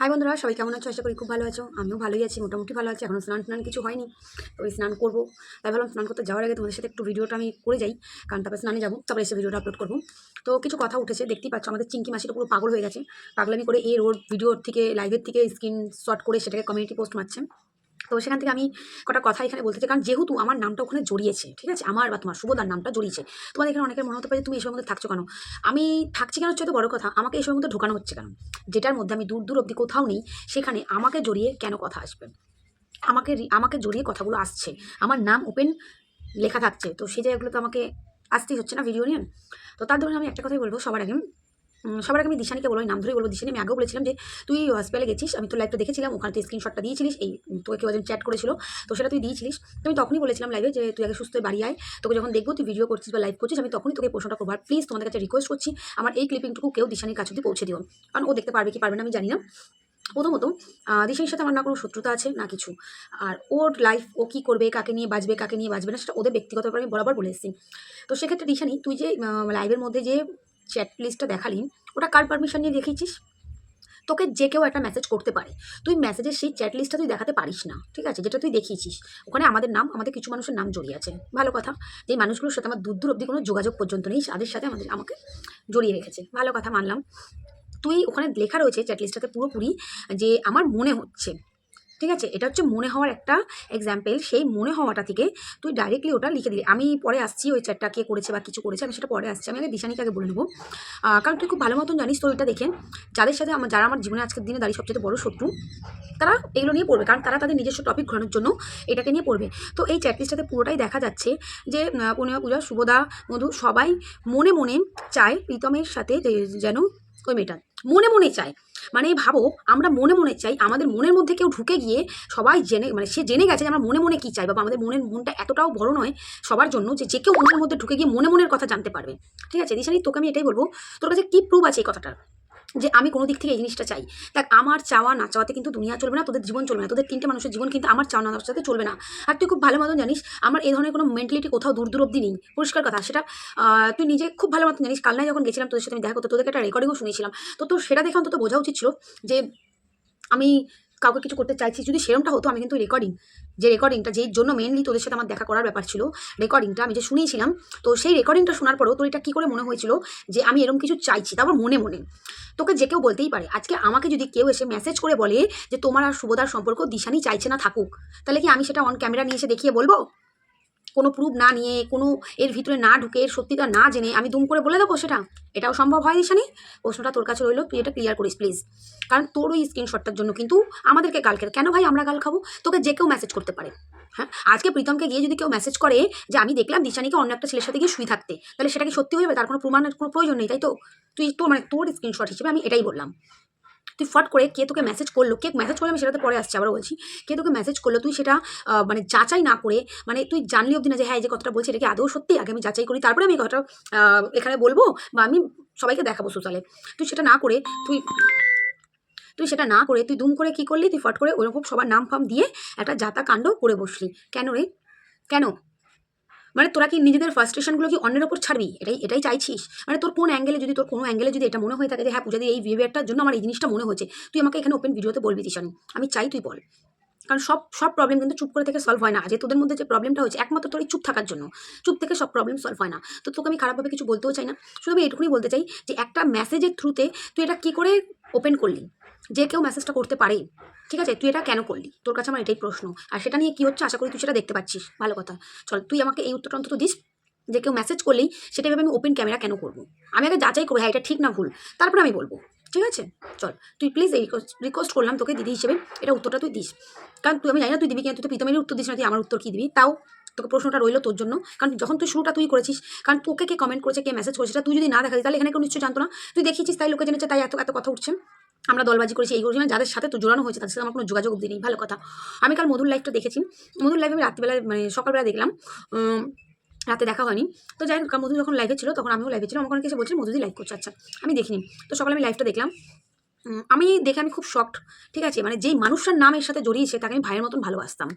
High বন্ধুরা, সবাই কেমন আছো? আশা করি খুব ভালো আছো। আমিও ভালোই আছি, মোটামুটি ভালো আছি। এখনও স্নান টান কিছু হয়নি তো ওই স্নান করব। তাই ভাবলাম স্নান করতে যাওয়ার আগে তোমাদের সাথে একটু ভিডিওটা আমি করে যাই, কারণ তারপরে স্নানে যাব। তারপরে এসে ভিডিওটা আপলোড করব। তো কিছু কথা উঠেছে, দেখতেই পাচ্ছ আমাদের চিঙ্কি মাসিটা পুরো পাগল হয়ে গেছে। পাগলামি করে এর ওর ভিডিওর থেকে লাইভের থেকে স্ক্রিনশট করে সেটাকে কমিউনিটি পোস্ট মারছে। তো সেখান থেকে আমি কটা কথা এখানে বলতে চাই। কারণ যেহেতু আমার নামটা ওখানে জড়িয়েছে, ঠিক আছে? আমার বা তোমার শুভদার নামটা জড়িয়েছে। তোমাদের এখানে অনেকের মনে হতে পারে যে তুমি এসবের মধ্যে থাকছো কেন? আমি থাকছি কেন হচ্ছে তো বড় কথা, আমাকে এসবের মধ্যে ঢোকানো হচ্ছে কেন? যেটার মধ্যে আমি দূর দূর অবধি কোথাও নেই, সেখানে আমাকে জড়িয়ে কেন কথা আসবে? আমাকে আমাকে জড়িয়ে কথাগুলো আসছে। আমার নাম ওপেন লেখা থাকছে। তো সেই জায়গাগুলো তো আমাকে আসতেই হচ্ছে না ভিডিও নিয়ে? তো তার ধরুন আমি একটা কথাই বলব সবার আগে। সবার আগে আমি দিশানিকে বলো নাম ধরেই বলব, দিশানি, আমি আগেও বলেছিলাম যে তুই হসপিটালে গেছিস, আমি তো লাইভটা দেখেছিলাম, ওখানে তুই স্ক্রিনশটটা দিয়েছিলিস, এই তোকে কেউ একজন চ্যাট করেছিল, তো সেটা তুই দিয়েছিলিস। তো আমি তখনই বলেছিলাম লাইভে যে তুই আগে সুস্থ হয়ে বাড়ি আয়, তোকে যখন দেখব, তুই ভিডিও করছিস বা লাইভ করছিস, আমি তখনই তোকে প্রশ্নটা করব। প্লিজ তোমাদের কাছে রিকোয়েস্ট করছি, আমার এই ক্লিপিংটুকু কেউ দিশানির কাছে অব্দি পৌঁছে দিও। কারণ ও দেখতে পারবে কি পারবে না, আমি জানি না। প্রথমত দিশানির সাথে আমার না কোনো শত্রুতা আছে, না কিছু। আর ওর লাইফ ও কী করবে, কাকে নিয়ে বাঁচবে, কাকে নিয়ে বাঁচবে না, সেটা ওদের ব্যক্তিগত ব্যাপারে আমি বরাবর বলে এসেছি। তো সেক্ষেত্রে দিশানি, তুই যে লাইভের মধ্যে যে চ্যাট লিস্টটা দেখালি, ওটা কার পারমিশন নিয়ে দেখিয়েছিস? তোকে যে কেউ একটা মেসেজ করতে পারে। তুই মেসেজের সেই চ্যাট লিস্টটা তুই দেখাতে পারিস না, ঠিক আছে? যেটা তুই দেখিয়েছিস। ওখানে আমাদের নাম, আমাদের কিছু মানুষের নাম জড়িয়ে আছে। ভালো কথা। যে মানুষগুলোর সাথে আমার দূর দূর অব্দি কোনো যোগাযোগ পর্যন্ত নেই, তাদের সাথে আমাদের, আমাকে জড়িয়ে রেখেছে। ভালো কথা মানলাম। তুই ওখানে লেখা রয়েছে চ্যাট লিস্টটাতে পুরোপুরি যে আমার মনে হচ্ছে। ঠিক আছে? এটা হচ্ছে মনে হওয়ার একটা এক্সাম্পল সেই মনে হওয়াটা থেকে তুই ডাইরেক্টলি ওটা লিখে দিলি। আমি পরে আসছি ওই চ্যাটটা কে করেছে বা কিছু করেছে, আমি সেটা পরে আসছি। আমি আগে দিশানিকে আগে বলে নেব। কারণ তুই খুব ভালো মতন জানিস তো ওইটা দেখে। যাদের সাথে আমার, যারা আমার জীবনে আজকের দিনে দাঁড়িয়ে সবচেয়ে বড় শত্রু, তারা এগুলো নিয়ে পড়বে। কারণ তারা তাদের নিজস্ব টপিক ঘোরানোর জন্য এটাকে নিয়ে পড়বে। তো এই চ্যাটলিস্টটাতে পুরোটাই দেখা যাচ্ছে যে পূর্ণিমা পূজা, শুভদা, মধু সবাই মনে মনে চায় প্রীতমের সাথে যেন ওই মেয়েটা মনে মনে চায়। মানে ভাবো, আমরা মনে মনে চাই, আমাদের মনের মধ্যে কেউ ঢুকে গিয়ে সবাই জেনে মানে সে জেনে গেছে যে আমরা মনে মনে কী চাই বা আমাদের মনের মনটা এতটাও বড় নয় সবার জন্য যে যে কেউ মনের মধ্যে ঢুকে গিয়ে মনে মনের কথা জানতে পারবে। ঠিক আছে, দিশানি, তোকে আমি এটাই বলব, তোর কাছে কী প্রুফ আছে এই কথাটার? যে আমি কোনো দিক থেকে এই জিনিসটা চাই। দেখ, আমার চাওয়া না চাওয়াতে কিন্তু দুনিয়া চলবে না, তোদের জীবন চলবে না। তোদের তিনটে মানুষের জীবন কিন্তু আমার চাওয়া না সাথে চলবে না। আর তুই খুব ভালো মতন জানিস, আমার এই ধরনের কোনো মেন্টালিটি কোথাও দূর দূর অব্দি নেই। পরিষ্কার কথা, সেটা তুই নিজে খুব ভালো মতন জানিস। কালনায় যখন গেছিলাম তোদের সাথে, আমি দেখা করতে তোদেরকে একটা রেকর্ডিংও শুনেছিলাম। তো তোর সেটা দেখে অন্তত বোঝা উচিত ছিল যে আমি কাউকে কিছু করতে চাইছি, যদি সেরমটা হতো, আমি কিন্তু রেকর্ডিং যে রেকর্ডিংটা যেই জন্য মেনলি তোদের সাথে আমার দেখা করার ব্যাপার ছিল রেকর্ডিংটা আমি যে শুনিয়েছিলাম, তো সেই রেকর্ডিংটা শোনার পরও তোর এটা কী করে মনে হয়েছিল, যে আমি এরম কিছু চাইছি তারপর মনে মনে? তোকে যে কেউ বলতেই পারে, আজকে আমাকে যদি কেউ এসে মেসেজ করে বলে যে, তোমার আর শুভদার সম্পর্ক দিশানি চাইছে না থাকুক তাহলে কি আমি সেটা অন ক্যামেরা নিয়ে এসে দেখিয়ে বলব? কোনো প্রুফ না নিয়ে, কোনো এর ভিতরে না ঢুকে এর সত্যিটা না জেনে আমি দুম করে বলে দেবো সেটা। এটাও সম্ভব হয় দিশানি প্রশ্নটা তোর কাছে রইল, তুই এটা ক্লিয়ার করিস প্লিজ কারণ তোর ওই স্ক্রিনশটটার জন্য কিন্তু আমাদেরকে গাল কেন ভাই আমরা গাল খাব? তোকে যে কেউ মেসেজ করতে পারে। হ্যাঁ? আজকে প্রীতমকে গিয়ে যদি কেউ মেসেজ করে যে, আমি দেখলাম দিশানিকে অন্য একটা ছেলের সাথে গিয়ে শুয়ে থাকতে তাহলে সেটা কি সত্যি হয়ে যাবে? তার কোনো প্রমাণের কোনো প্রয়োজন নেই, তাই তো? তুই তোর মানে তোর স্ক্রিনশট হিসেবে আমি এটাই বললাম। তুই ফট করে কে তোকে মেসেজ করল? কে মেসেজ করল আমি সেটাতে পরে আসছি আবার বলছি। কে তোকে মেসেজ করল? তুই সেটা মানে যাচাই না করে মানে তুই জানলি অবধি না যে হ্যাঁ এই যে কথাটা বলছি এটা কি আদৌ সত্যি? আগে আমি যাচাই করি, তারপরে আমি কথাটা এখানে বলব বা আমি সবাইকে দেখাবো সোশ্যালে। তুই সেটা না করে, তুই তুই সেটা না করে, তুই দুম করে কি করলি? তুই ফট করে ওরকম সবার নাম ফাম দিয়ে একটা যাতা কাণ্ড করে বসলি। কেন রে? কেন? মানে তোরা কি নিজেদের ফার্স্ট্রেশনগুলো কি অন্যের ওপর ছাড়বি? এটাই এটাই চাইছিস? মানে তোর কোন অ্যাঙ্গেলে যদি, তোর কোনো অ্যাঙ্গেলে যদি এটা মনে হয়ে থাকে যে হ্যাঁ পূজা দিয়ে এই বিহেভিয়ারটার জন্য আমার এই জিনিসটা মনে হয়েছে তুই আমাকে এখানে ওপেন ভিডিওতে বলবি দিশানি আমি চাই তুই বল। কারণ সব সব প্রবলেম কিন্তু চুপ করে থেকে সলভ হয় না। যে তোদের মধ্যে যে প্রবলেমটা হয়েছে, একমাত্র তোর এই চুপ থাকার জন্য। চুপ থেকে সব প্রবলেম সলভ হয় না। তো তোকে আমি খারাপভাবে কিছু বলতেও চাই না। শুধু আমি এটুকুনি বলতে চাই যে একটা মেসেজের থ্রুতে তুই এটা কী করে ওপেন করলি? যে কেউ মেসেজটা করতে পারে। ঠিক আছে? তুই এটা কেন করলি? তোর কাছে আমার এটাই প্রশ্ন। আর সেটা নিয়ে কী হচ্ছে? আশা করি তুই সেটা দেখতে পাচ্ছিস। ভালো কথা। চল, তুই আমাকে এই উত্তরটা অন্তত দিস। যে কেউ মেসেজ করলেই সেটা ভেবে আমি ওপেন ক্যামেরা কেন করব? আমি আগে যাচাই করব হ্যাঁ এটা ঠিক না ভুল। তারপরে আমি বলব। ঠিক আছে? চল, তুই প্লিজ এই রিকোয়েস্ট করলাম তোকে দিদি হিসেবে, এটা উত্তরটা তুই দিস। কারণ তুই, আমি জানি না তুই দিবি কেন, তুই তো প্রীতমের উত্তর দিস না, তুই আমার উত্তর কী দিবি? তাও তোকে প্রশ্নটা রইল তোর জন্য। কারণ যখন তুই শুরুটা তুই করেছিস, কারণ তোকে কে কমেন্ট করেছে, কে মেসেজ করেছে তুই যদি না দেখা তাহলে এখানে কেউ নিশ্চয়ই জানতো না। তুই দেখিয়েছিস, তাই লোকে জেনেছে, তাই এত এত কথা উঠছে। আমরা দলবাজি করেছি, এই করেছি মানে যাদের সাথে তো জোড়ানো হয়েছে, তাদের সাথে আমার কোনো যোগাযোগ নেই, ভালো কথা। আমি কাল মধুর লাইফটা দেখেছি। মধুর লাইফে আমি রাত্রিবেলা মানে সকালবেলা দেখলাম। রাতে দেখা হয়নি। তো যাই হোক মধু যখন লাইভে ছিল, তখন আমিও লাইভে ছিলাম। আমাকে অনেকে এসে বলছিল মধুদি লাইভ করছে। আচ্ছা আমি দেখিনি। তো সকালে আমি লাইভটা দেখলাম। আমি দেখে আমি খুব শকড ঠিক আছে? মানে যেই মানুষটার নাম এর সাথে জড়িয়েছে, তাকে আমি ভাইয়ের মতন ভালোবাসতাম।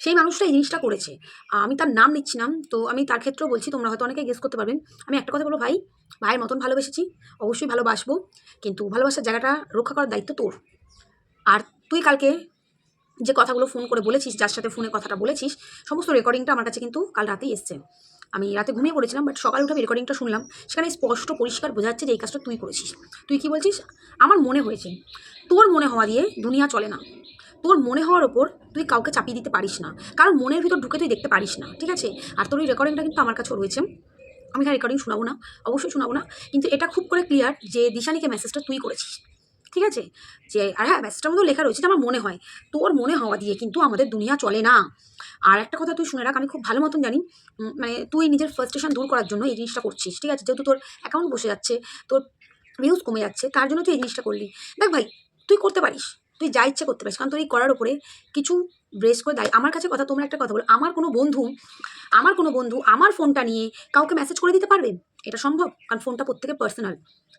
সেই মানুষটা এই জিনিসটা করেছে। আমি তার নাম নিচ্ছি না। তো আমি তার ক্ষেত্রেও বলছি, তোমরা হয়তো অনেকে গেস করতে পারবেন। আমি একটা কথা বলব, ভাই? ভাইয়ের মতন ভালোবেসেছি। অবশ্যই ভালোবাসবো। কিন্তু ভালোবাসার জায়গাটা রক্ষা করার দায়িত্ব তোর। আর তুই কালকে যে কথাগুলো ফোন করে বলেছিস, যার সাথে ফোনে কথাটা বলেছিস, সমস্ত রেকর্ডিংটা আমার কাছে কিন্তু কাল রাতেই এসছে। আমি রাতে ঘুমিয়ে পড়েছিলাম বাট সকালে উঠে রেকর্ডিংটা শুনলাম। সেখানে স্পষ্ট, পরিষ্কার বোঝা যাচ্ছে যে এই কাজটা তুই করেছিস। তুই কি বলছিস? আমার মনে হয়েছে, তোর মনে হওয়া দিয়ে দুনিয়া চলে না। তোর মনে হওয়ার ওপর তুই কাউকে চাপিয়ে দিতে পারিস না। কারণ মনের ভিতর ঢুকে তুই দেখতে পারিস না, ঠিক আছে? আর তোর ওই রেকর্ডিংটা কিন্তু আমার কাছেও রয়েছে। আমি এখানে রেকর্ডিং শোনাবো না, অবশ্যই শোনাবো না। কিন্তু এটা খুব করে ক্লিয়ার যে দিশানিকে মেসেজটা তুই করেছিস। ঠিক আছে? যে, আর হ্যাঁ মেসেজটার মধ্যে লেখা রয়েছে আমার মনে হয়। তোর মনে হওয়া দিয়ে কিন্তু আমাদের দুনিয়া চলে না। আর একটা কথা তুই শুনে রাখ, আমি খুব ভালো মতন জানি মানে তুই নিজের ফার্স্টেশন দূর করার জন্য এই জিনিসটা করছিস, ঠিক আছে? যেহেতু তোর অ্যাকাউন্ট বসে যাচ্ছে, তোর ভিউজ কমে যাচ্ছে, তার জন্য তুই এই জিনিসটা করলি। দেখ ভাই, তুই করতে পারিস, তুই যা ইচ্ছে করতে পারিস, কারণ তোর এই করার উপরে কিছু ব্রেস করে দেয় আমার কাছে কথা, তোমরা একটা কথা বলো, আমার কোনো বন্ধু, আমার কোনো বন্ধু আমার ফোনটা নিয়ে কাউকে মেসেজ করে দিতে পারবে? এটা সম্ভব? কারণ ফোনটা প্রত্যেকের পার্সোনাল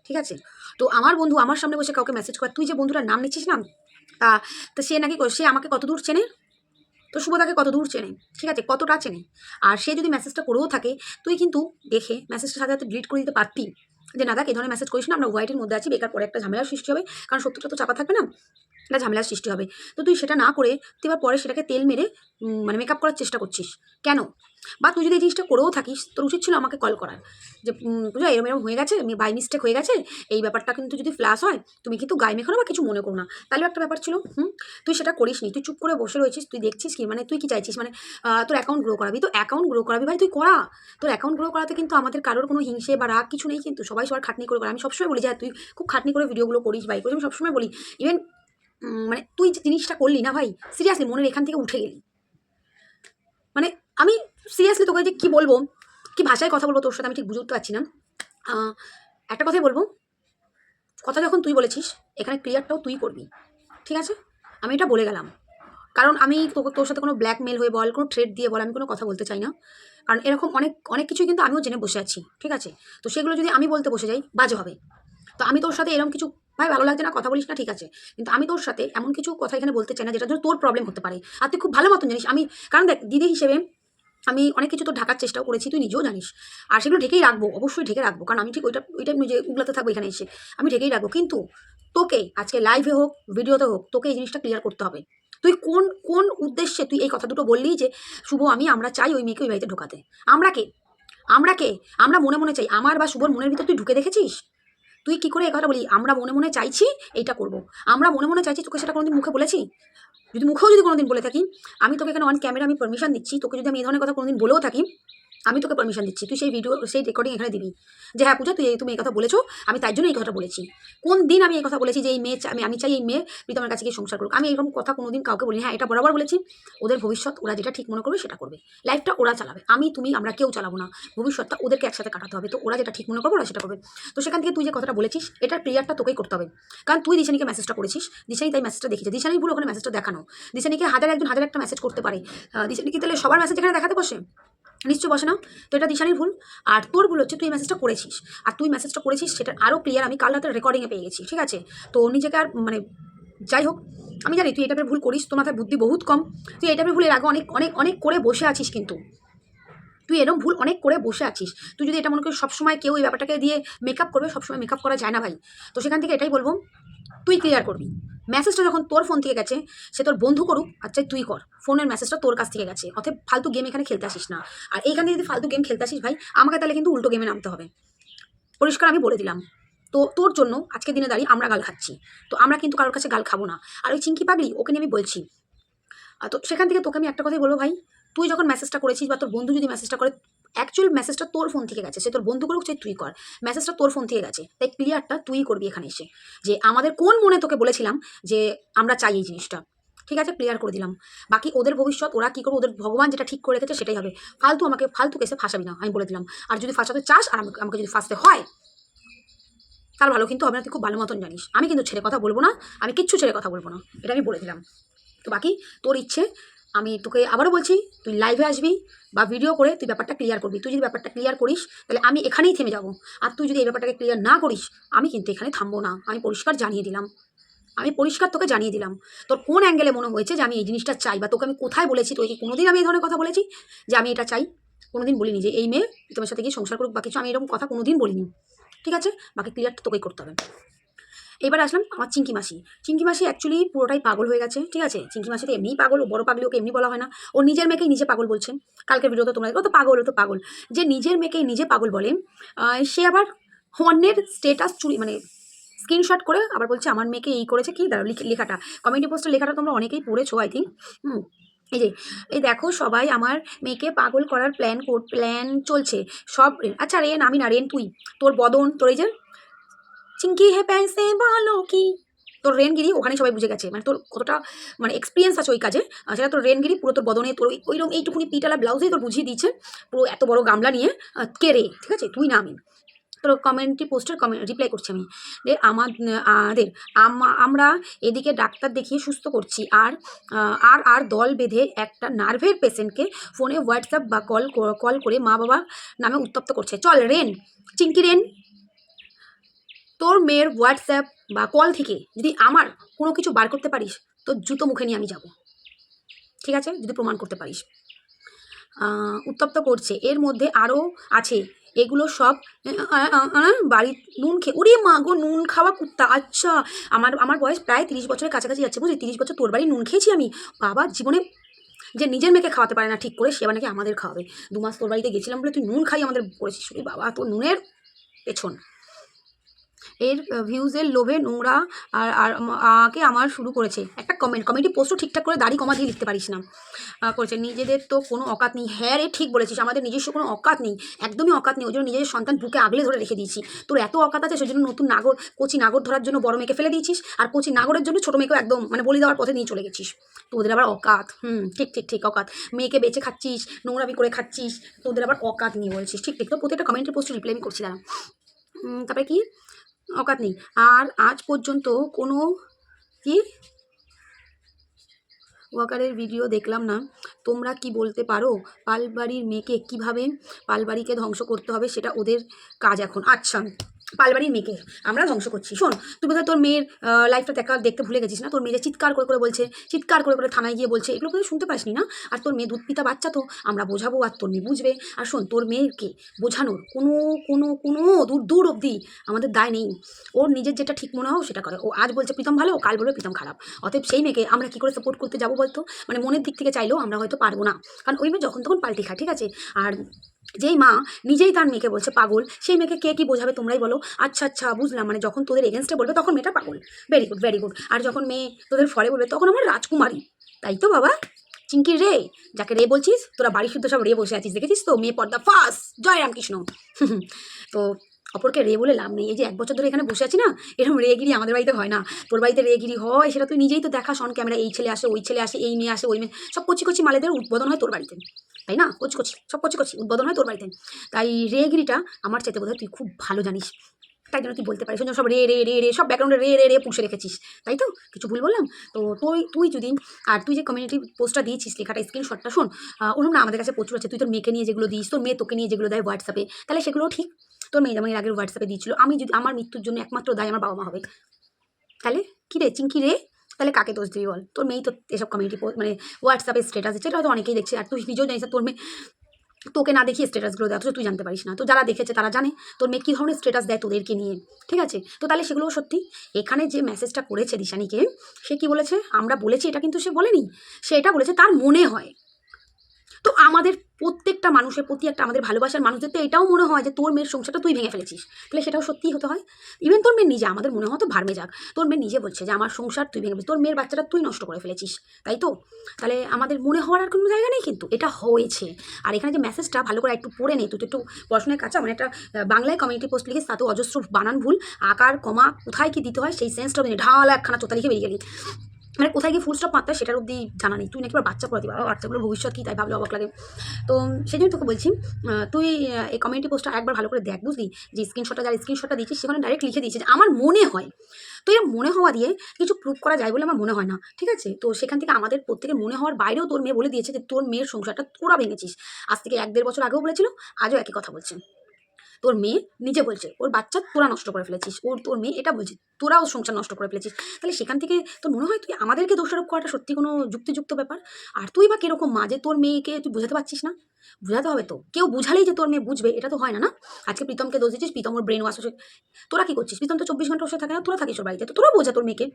ঠিক আছে? তো আমার বন্ধু আমার সামনে বসে কাউকে মেসেজ করে, তুই যে বন্ধুটার নাম নিচ্ছিস না, তা তা সে নাকি সে আমাকে কত দূর চেনে? তো শুভদাকে কত দূর চেনে, ঠিক আছে? কতটা চেনে? আর সে যদি মেসেজটা করেও থাকে, তুই কিন্তু দেখে মেসেজটা সাথে সাথে ডিলিট করে দিতে পারতি। যে, না দেখ এই ধরনের মেসেজ করিস না, আমরা হোয়াইটের মধ্যে আছি, বেকার পরে একটা ঝামেলার সৃষ্টি হবে, কারণ সত্যটা তো চাপা থাকবে না। একটা ঝামেলার সৃষ্টি হবে। তো তুই সেটা না করে তুই এবার পরে সেটাকে তেল মেরে মানে মেকআপ করার চেষ্টা করছিস। কেন? বা তুই যদি এই জিনিসটা করেও থাকিস, তোর উচিত ছিল আমাকে কল করার। যে পূজা, এরম এরম হয়ে গেছে বাই মিস্টেক হয়ে গেছে, এই ব্যাপারটা কিন্তু যদি ফ্ল্যাশ হয়, তুমি কিন্তু গায়ে মেখো না বা কিছু মনে করো না। তাহলে একটা ব্যাপার ছিল, হুম? তুই সেটা করিস নি, তুই চুপ করে বসে রয়েছিস, তুই দেখছিস কি মানে তুই কি চাইছিস? মানে তোর অ্যাকাউন্ট গ্রো করাবি। তো অ্যাকাউন্ট গ্রো করাবি ভাই, তুই করা। তোর অ্যাকাউন্ট গ্রো করাতে কিন্তু আমাদের কারোর কোনো হিংসে বা রাগ কিছু নেই কিন্তু, সবাই সবার খাটনি করে করে। আমি সবসময় বলি, যে তুই খুব খাটনি করে ভিডিওগুলো করিস ভাই করিস, আমি সবসময় বলি ইভেন মানে তুই জিনিসটা করলি না ভাই সিরিয়াসলি মনের এখান থেকে উঠে গেলি। মানে আমি সিরিয়াসলি তোকে যে কী বলব, কি ভাষায় কথা বলব তোর সাথে আমি ঠিক বুঝে উঠতে পারছি না। একটা কথাই বলব, কথা যখন তুই বলেছিস, এখানে ক্লিয়ারটাও তুই করবি, ঠিক আছে? আমি এটা বলে গেলাম। কারণ আমি তোর সাথে কোনো ব্ল্যাকমেল হয়ে বল, কোনো থ্রেড দিয়ে বল, আমি কোনো কথা বলতে চাই না। কারণ এরকম অনেক অনেক কিছুই কিন্তু আমিও জেনে বসে আছি, ঠিক আছে? তো সেগুলো যদি আমি বলতে বসে যাই, বাজে হবে। তো আমি তোর সাথে এরকম কিছু ভাই, ভালো লাগছে না, কথা বলিস না, ঠিক আছে। কিন্তু আমি তোর সাথে এমন কিছু কথা এখানে বলতে চাই না, যেটা জন্য তোর প্রবলেম হতে পারে। আর তুই খুব ভালো মতন জানিস, আমি কারণ দেখ, দিদি হিসেবে আমি অনেক কিছু তো ঢাকার চেষ্টাও করেছি, তুই নিজেও জানিস। আর সেগুলো ঢেকেই রাখব, অবশ্যই ঢেকে রাখব, কারণ আমি ঠিক ওইটা ওইটা নিজে উগলাতে থাকব এখানে এসে। আমি ঢেকেই রাখব। কিন্তু তোকে আজকে লাইভে হোক ভিডিওতে হোক, তোকে এই জিনিসটা ক্লিয়ার করতে হবে। তুই কোন কোন উদ্দেশ্যে তুই এই কথা দুটো বললি যে, শুভ, আমি আমরা চাই ওই মেয়েকে ওই বাড়িতে ঢোকাতে আমরা কে? আমরা কে? আমরা মনে মনে চাই। আমার বা শুভর মনের ভিতর তুই ঢুকে দেখেছিস? তুই কি করে কথা বলি? আমরা মনে মনে চাইছি এইটা করব। আমরা মনে মনে চাইছি তোকে সেটা কোনোদিন মুখে বলেছি? যদি মুখেও যদি কোনোদিন বলে থাকি, আমি তোকে এখানে অন ক্যামেরা আমি পারমিশন দিচ্ছি, তোকে যদি আমি এই ধরনের কথা কোনোদিন বলেও থাকি আমি তোকে পারমিশন দিচ্ছি। তুই সেই ভিডিও সেই রেকর্ডিং এখানে দিবি। যে হ্যাঁ পূজা তুই তুমি এই কথা বলেছ আমি তাই জন্য এই কথাটা বলেছি। কোন দিন আমি এই কথা বলেছি যে এই মেয়ে আমি আমি চাই এই মেয়ে প্রীতমের কাছে গিয়ে সংসার করুক। আমি এরকম কথা কোনোদিন কাউকে বলি হ্যাঁ এটা বরাবর বলেছি। ওদের ভবিষ্যৎ ওরা যেটা ঠিক মনে করবে সেটা করবে। লাইফটা ওরা চালাবে। আমি তুমি আমরা কেউ চালাবো না। ভবিষ্যৎটা ওদেরকে একসাথে কাটাতে হবে। তো ওরা যেটা ঠিক মনে করবে ওরা সেটা করবে। তো সেখান থেকে তুই যে কথাটা বলেছিস এটার ক্লিয়ারটা তোকেই করতে হবে। কারণ তুই দিশানিকে মেসেজটা করেছিস। দিশানি তাই মেসেজটা দেখেছে। দিশানি ভুল ওখানে মেসেজটা দেখানো। দিশানিকে হাজার একজন হাজার একটা মেসেজ করতে পারে। আহ, দিশানি কি তাহলে সবার মেসেজ এখানে দেখাতে বসে? নিশ্চয় বসে না তো এটা দিশানির ভুল। আর তোর ভুল হচ্ছে তুই মেসেজটা করেছিস। আর তুই মেসেজটা করেছিস সেটা আরও ক্লিয়ার আমি কাল রাতে রেকর্ডিংয়ে পেয়ে গেছি, ঠিক আছে? তো নিজেকে আর মানে যাই হোক, আমি জানি তুই এই টাইপের ভুল করিস, তোর মাথায় বুদ্ধি বহুত কম। তুই এই টাইপের ভুলের আগে অনেক অনেক অনেক করে বসে আছিস কিন্তু। তুই এরকম ভুল অনেক করে বসে আছিস। তুই যদি এটা মনে করিস সবসময় কেউ এই ব্যাপারটাকে দিয়ে মেকআপ করবে, সবসময় মেকআপ করা যায় না ভাই। তো সেখান থেকে এটাই বলব, তুই ক্লিয়ার করবি। মেসেজটা যখন তোর ফোন থেকে গেছে, সে তোর বন্ধু করুক আচ্ছা তুই কর। ফোনের মেসেজটা তোর কাছ থেকে গেছে। অতএব ফালতু গেম এখানে খেলতে আসিস না। আর এইখানে যদি ফালতু গেম খেলতে আসিস ভাই, আমাকে তাহলে কিন্তু উল্টো গেমে নামতে হবে। পরিষ্কার আমি বলে দিলাম। তো তোর জন্য আজকে দিনে দাঁড়িয়ে আমরা গাল খাচ্ছি। তো আমরা কিন্তু কারোর কাছে গাল খাব না। আর ওই চিঙ্কি পাগলি, ওকে নিয়ে আমি বলছি। তো সেখান থেকে তোকে আমি একটা কথাই বলব ভাই, তুই যখন মেসেজটা করেছিস বা তোর বন্ধু যদি মেসেজটা করে অ্যাকচুয়াল মেসেজটা তোর ফোন থেকে গেছে, সে তোর বন্ধু করুক সে তুই কর। মেসেজটা তোর ফোন থেকে গেছে। তাই ক্লিয়ারটা তুই করবি এখানে এসে। যে আমাদের কোন মনে তোকে বলেছিলাম যে আমরা চাই এই জিনিসটা। ঠিক আছে? ক্লিয়ার করে দিলাম। বাকি ওদের ভবিষ্যৎ, ওরা কী করবে? ওদের ভগবান যেটা ঠিক করে রেখেছে সেটাই হবে। ফালতু আমাকে, ফালতু কেসে ফাঁসাবি না, আমি বলে দিলাম। আর যদি ফাঁসাতে চাস আর আমাকে আমাকে যদি ফাঁসতে হয় তার ভালো। কিন্তু হবে না, তুই খুব ভালো মতন জানিস। আমি কিন্তু ছেড়ে কথা বলব না, আমি কিচ্ছু ছেড়ে কথা বলব না। এটা আমি বলে দিলাম। তো বাকি তোর ইচ্ছে আমি তোকে আবারও বলছি, তুই লাইভে আসবি বা ভিডিও করে তুই ব্যাপারটা ক্লিয়ার করবি। তুই যদি ব্যাপারটা ক্লিয়ার করিস, তাহলে আমি এখানেই থেমে যাব। আর তুই যদি এই ব্যাপারটাকে ক্লিয়ার না করিস, আমি কিন্তু এখানে থামবো না। আমি পরিষ্কার জানিয়ে দিলাম। আমি পরিষ্কার তোকে জানিয়ে দিলাম। তোর কোন অ্যাঙ্গেলে মনে হয়েছে যে আমি এই জিনিসটা চাই? বা তোকে আমি কোথায় বলেছি? তোকে কি কোনোদিন আমি এই ধরনের কথা বলেছি? যে আমি এটা চাই? কোনোদিন বলিনি যে এই মেয়ে তোমার সাথে গিয়ে সংসার করুক বা কিছু, আমি এরকম কথা কোনোদিন বলিনি। ঠিক আছে? বাকি ক্লিয়ারটা তোকেই করতে হবে। এবার আসলাম আমার চিঙ্কি মাসি। চিঙ্কি মাসি অ্যাকচুয়ালি পুরোটাই পাগল হয়ে গেছে, ঠিক আছে? চিঙ্কি মাসি তো এমনিই পাগল, ও বড় পাগলি ওকে এমনি বলা হয় না। ও নিজের মেয়েকেই নিজে পাগল বলছে কালকের ভিডিওতে তোমরা ও তো পাগল, ও তো পাগল। যে নিজের মেয়েকেই নিজে পাগল বলে সে আবার অন্যের স্টেটাস চুরি মানে স্ক্রিনশট করে আবার বলছে, আমার মেয়েকে এই করেছে কি? দাঁড়াও, লিখ- লেখাটা। কমেন্টি পোস্টের লেখাটা তোমরা অনেকেই পড়েছো আই থিঙ্ক হুম, এই যে, এই দেখো সবাই আমার মেয়েকে পাগল করার প্ল্যান প্ল্যান চলছে। সব আচ্ছা রেন আমি না রেন তুই? তোর বদন, তোর এই যে চিঙ্কি হে প্যান্সে ভালো কি? তোর রেনগিরি ওখানে সবাই বুঝে গেছে। মানে তোর কতটা মানে এক্সপিরিয়েন্স আছে ওই কাজে। সেটা তোর রেনগিরি, পুরো তোর বদনে, তোর ওই রকম এইটুকুনি পিটালা ব্লাউজেই তোর বুঝিয়ে দিচ্ছে পুরো এত বড় গামলা নিয়ে কে রে? ঠিক আছে? তুই না আমি তোর কমেন্টটি পোস্টের কমেন্ট রিপ্লাই করছি আমি। আমাদের আমা- আমরা এদিকে ডাক্তার দেখিয়ে সুস্থ করছি। আর আর আর দল বেঁধে একটা নার্ভের পেশেন্টকে ফোনে হোয়াটসঅ্যাপ বা কল কল করে মা বাবা নামে উত্তপ্ত করছে। চল, রেন। চিঙ্কি রেন। তোর মেয়ের হোয়াটসঅ্যাপ বা কল থেকে যদি আমার কোনো কিছু বার করতে পারিস, তোর জুতো মুখে নিয়ে আমি যাব। ঠিক আছে? যদি প্রমাণ করতে পারিস। উত্তপ্ত করছে। এর মধ্যে আরও আছে। এগুলো সব বাড়ির নুন খেয়ে ওরে মা গো, নুন খাওয়া কুত্তা। আচ্ছা আমার আমার বয়স প্রায় তিরিশ বছরের কাছাকাছি যাচ্ছে বুঝলি। তিরিশ বছর তোর বাড়ি নুন খেয়েছি আমি। বাবা, জীবনে যে নিজের মেয়েকে খাওয়াতে পারে না ঠিক করে, সে আবার নাকি আমাদের খাওয়াবে। দু মাস তোর বাড়িতে গেছিলাম বলে তুই নুন খাই আমাদের করেছিস বাবা, তোর নুনের পেছন। এর ভিউজের লোভে নোংরা আর আর আকে আমার শুরু করেছে। একটা কমেন্ট কমেন্টে পোস্টও ঠিকঠাক করে দাড়ি কমা দিয়ে লিখতে পারিস না। করেছে, নিজেদের তো কোনো অকাত নেই। হ্যাঁ রে, ঠিক বলেছিস, আমাদের নিজস্ব কোনো অকাত নেই, একদমই অকাত নেই, ওই জন্য নিজের সন্তান বুকে আগলে ধরে রেখে দিয়েছি। তোর এত অকাত আছে সেই জন্য নতুন নাগর, কচি নাগর ধরার জন্য বড় মেয়েকে ফেলে দিয়েছিস, আর কচি নাগরের জন্য ছোটো মেয়েকেও একদম মানে বলি দেওয়ার পথে নিয়ে চলে গেছিস। তোদের আবার অকাত, হুম, ঠিক ঠিক ঠিক, অকাত। মেয়েকে বেঁচে খাচ্ছিস, নোংরামি করে খাচ্ছিস, তোদের আবার অকাত নিয়ে বলছিস, ঠিক ঠিক। তো প্রত্যেকটা কমেন্টের পোস্টে রিপ্লাই আমি করছিলাম তারপরে কি? অকাত নেই। আর আজ পর্যন্ত কোনো কি? ওয়াকারের ভিডিও দেখলাম না। তোমরা কি বলতে পারো? পালবাড়ির মেয়েকে কীভাবে পালবাড়িকে ধ্বংস করতে হবে সেটা ওদের কাজ এখন। আচ্ছা। পালবাড়ির মেয়েকে আমরা ধ্বংস করছি। শোন তুই বোধহয় তোর মেয়ের লাইফটা দেখা, দেখতে ভুলে গেছিস না? তোর মেয়ে চিৎকার করে করে বলছে, চিৎকার করে করে থানায় গিয়ে বলছে, এগুলো কিন্তু শুনতে পাসনি না? আর তোর মেয়ে দুধ পিতা বাচ্চা তো, আমরা বোঝাবো আর তোর মেয়ে বুঝবে। আর শোন, তোর মেয়েকে বোঝানোর কোনো কোনো কোনো দূর দূর অবধি আমাদের দায় নেই। ওর নিজের যেটা ঠিক মনে হয় সেটা করে। ও আজ বলছে প্রীতম ভালো, ও কাল বলবে প্রীতম খারাপ। অতএব সেই মেয়েকে আমরা কী করে সাপোর্ট করতে যাব বলতো? মানে মনের দিক থেকে চাইলেও আমরা হয়তো পারব না। কারণ ওই মেয়ে যখন তখন পাল্টি খায়, ঠিক আছে? আর যেই মা নিজেই তার মেয়েকে বলছে, পাগল। সেই মেয়েকে কে কী বোঝাবে তোমরাই বলো। আচ্ছা আচ্ছা বুঝলাম। মানে যখন তোদের এগেনস্টে বলবে, তখন মেয়েটা পাগল। ভেরি গুড ভেরি গুড আর যখন মেয়ে তোদের ফলে বলবে, তখন আমার রাজকুমারী। তাই তো, বাবা? চিঙ্কির রে, যাকে রে বলছিস, তোরা বাড়ি শুদ্ধ সব রে বসে আছিস, দেখেছিস তো? মেয়ে পর্দা ফার্স্ট জয় রামকৃষ্ণ। তো অপরকে রে বলে লাভ নেই। এই যে এক বছর ধরে এখানে বসে আছি না এরকম রেগিরি আমাদের বাড়িতে হয় না। তোর বাড়িতে রেগিরি হয়, সেটা তুই নিজেই তো দেখাস, অন ক্যামেরা এই ছেলে আসে, ওই ছেলে আসে, এই মেয়ে আসে, ওই মেয়ে। সব কচি কচি মালেদের উদ্বোধন হয় তোর বাড়িতে। তাই না? কচি কচি সব কচি কচি উদ্বোধন হয় তোর বাড়িতে। তাই রেগিরিটা আমার চাইতে বোধহয় তুই খুব ভালো জানিস। তাই জন্য তুই বলতে পারিস সব রে রে রে রে সব ব্যাকগ্রাউন্ডে রে রে রে পুষে রেখেছিস। তাই তো? কিছু ভুল বললাম? তো তুই তুই যদি, আর তুই যে কমিউনিটি পোস্টটা দিয়েছিস, লেখাটা স্ক্রিনশটটা শোন ওরকম না আমাদের কাছে প্রচুর আছে। তুই তোর মেয়েকে নিয়ে যেগুলো দিস, তোর মেয়ে তোকে নিয়ে যেগুলো দেয় হোয়াটসঅ্যাপে তাহলে সেগুলোও ঠিক। তোর মেয়ে যেমন এর আগের হোয়াটসঅ্যাপে দিয়েছিল, আমি যদি, আমার মৃত্যুর জন্য একমাত্র দায় আমার বাবা মা হবে। তাহলে কী রে চিঙ্কি রে? তাহলে কাকে দোষ দিবি বল? তোর মেয়েই তো এসব কমিউনিটি মানে হোয়াটসঅ্যাপে স্ট্যাটাস দিচ্ছে হয়তো অনেকেই দেখছে। আর তুই নিজেও জানিস তোর মেয়ে তোকে না দেখিয়ে স্ট্যাটাসগুলো দেয় অথচ তুই জানতে পারিস না। তো যারা দেখেছে, তারা জানে তোর মেয়ে কী ধরনের স্ট্যাটাস দেয় তোদেরকে নিয়ে। ঠিক আছে? তো তাহলে সেগুলোও সত্যি। এখানে যে মেসেজটা করেছে দিশানিকে, সে কি বলেছে? আমরা বলেছি, এটা কিন্তু সে বলেনি। সে এটা বলেছে, তার মনে হয়। তো আমাদের প্রত্যেকটা মানুষের প্রতি একটা আমাদের ভালোবাসার মানুষদের তো এটাও মনে হয় যে তোর মেয়ের সংসারটা তুই ভেঙে ফেলেছিস। তাহলে সেটাও সত্যিই হতে হয়? ইভেন তোর মেয়ের নিজে, আমাদের মনে হয় তো ভারমে যাক। তোর মেয়ে নিজে বলছে যে, আমার সংসার তুই ভেঙে তোর মেয়ের বাচ্চাটা তুই নষ্ট করে ফেলেছিস। তাই তো? তাহলে আমাদের মনে হওয়ার আর কোনো জায়গা নেই কিন্তু? এটা হয়েছে। আর এখানে যে মেসেজটা ভালো করে একটু পড়ে নেই তুই তো একটু পড়াশোনায় কাঁচা মানে একটা বাংলায় কমিউনিটি পোস্ট লিখিস তাতে অজস্র বানান ভুল। আকার, কমা, কোথায় কি দিতে হয়, সেই সেন্সটা ঢাল একখানা চোতা লিখে বেরিয়ে গেলি। মানে কোথায় গিয়ে ফুল স্টপ মারতে সেটার অবধি জানা নেই। তুই নাকি আবার বাচ্চা পড়াতে পারো বাচ্চাগুলোর ভবিষ্যৎ কী, তাই ভাবলে অবাক লাগে। তো সেই জন্য তোকে বলছি তুই এই কমিউনিটি পোস্টটা একবার ভালো করে দেখ, বুঝলি? যে স্ক্রিনশটটা যার স্ক্রিনশটটা দিচ্ছিস সেখানে ডাইরেক্ট লিখে দিয়েছে যে আমার মনে হয়। তো এর মনে হওয়া দিয়ে কিছু প্রুভ করা যায় বলে আমার মনে হয় না, ঠিক আছে? তো সেখান থেকে আমাদের প্রত্যেকের মনে হওয়ার বাইরেও তোর মেয়ে বলে দিয়েছে যে তোর মেয়ের সংসারটা তোরা ভেঙেছিস। আজ থেকে এক দেড় বছর আগেও বলেছিল, আজও একই কথা বলছে। তোর মেয়ে নিজে বলছে, ওর বাচ্চা তোরা নষ্ট করে ফেলেছিস, ওর তোর মেয়ে এটা বলছে তোরা ওর সংসার নষ্ট করে ফেলেছিস। তাহলে সেখান থেকে তোর মনে হয় তুই আমাদেরকে দোষারোপ করাটা সত্যি কোনো যুক্তিযুক্ত ব্যাপার? আর তুই বা কীরকম মা যে তোর মেয়েকে তুই বোঝাতে পারছিস না? বোঝাতে হবে তো। কেউ বুঝালেই যে তোর মেয়ে বুঝবে, এটা তো হয় না না? আজকে প্রীতমকে দোষ দিচ্ছিস প্রীতম ওর ব্রেন ওয়াশ তোরা কি করছিস? প্রীতম তো চব্বিশ ঘণ্টা বসে থাকে না, তোরা থাকিস বাড়িতে, তো তোরা বোঝা তোর মেয়েকে।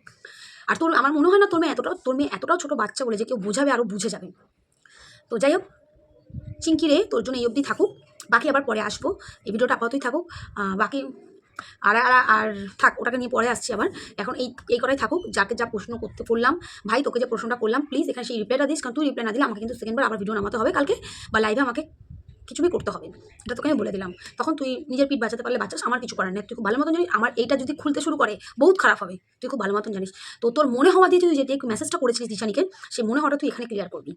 আর তোর, আমার মনে হয় না তোর মেয়ে এতটাও, তোর মেয়ে এতটাও ছোটো বাচ্চা বলে যে কেউ বোঝাবে আরও বুঝে যাবে। তো যাই হোক চিঙ্কি রে, তোর জন্য এই অবধি থাকুক। বাকি আবার পরে আসব। এই ভিডিওটা আপাততই থাকুক। বাকি আর আর আর থাক, ওটাকে নিয়ে পরে আসছি আবার। এখন এই এই করাই থাকুক, যাকে যা প্রশ্ন করতে করলাম ভাই, তোকে যে প্রশ্নটা করলাম প্লিজ এখানে সেই রিপ্লাইটা দিস, কারণ তুই রিপ্লাই না দিলে আমাকে কিন্তু সেকেন্ডবার আবার ভিডিও নামাতে হবে কালকে, বা লাইভে আমাকে কিছুই করতে হবে। এটা তোকে আমি বলে দিলাম। তখন তুই নিজের পিঠ বাঁচাতে পারলে বাঁচাস, আমার কিছু করার নেই। তুই খুব ভালো মতন জানিস, আমার এইটা যদি খুলতে শুরু করে, বহুত খারাপ হবে। তুই খুব ভালো মতন জানিস। তো তোর মনে হওয়া দিয়ে তুই যেটি মেসেজটা করেছিলিস দিশানিকে, সেই মনে হওয়াটা তুই এখানে ক্লিয়ার করবি।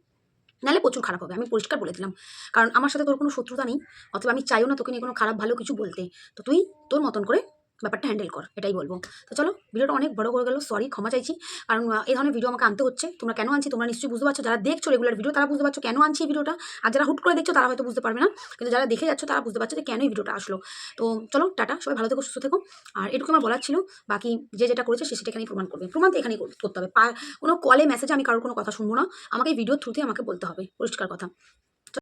নাহলে প্রচুর খারাপ হবে, আমি পরিষ্কার বলে দিলাম। কারণ আমার সাথে তোর কোনো শত্রুতা নেই, অথবা আমি চাইও না তোকে নিয়ে কোনো খারাপ ভালো কিছু বলতে। তো তুই তোর মতন করে ব্যাপারটা হ্যান্ডেল কর, এটাই বলব। তো চলো, ভিডিওটা অনেক বড় করে গেল সরি ক্ষমা চাইছি। কারণ এই ধরনের ভিডিও আমাকে আনতে হচ্ছে, তোমরা কেন আনছি, তোমরা নিশ্চয়ই বুঝতে পারছ, যারা দেখছ রেগুলার ভিডিও তারা বুঝতে পারছ কেন আনছি ভিডিওটা, আর যারা হুট করে দেখছ, তারা হয়তো বুঝতে পারবে না। কিন্তু যারা দেখে যাচ্ছ, তারা বুঝতে পারছ যে কেন এই ভিডিওটা আসলো। তো চলো, টাটা, সবাই ভালো থেকো, সুস্থ থেকো। আর এটুকু আমার বলার ছিল, বাকি যে যেটা করেছে, সে সেটা এখানেই প্রমাণ করবে। প্রমাণ তো এখানেই করতে হবে। কোনো কলে মেসেজে আমি কারোর কোনো কথা শুনব না। আমাকে এই ভিডিওর থ্রুতে আমাকে বলতে হবে, পরিষ্কার কথা।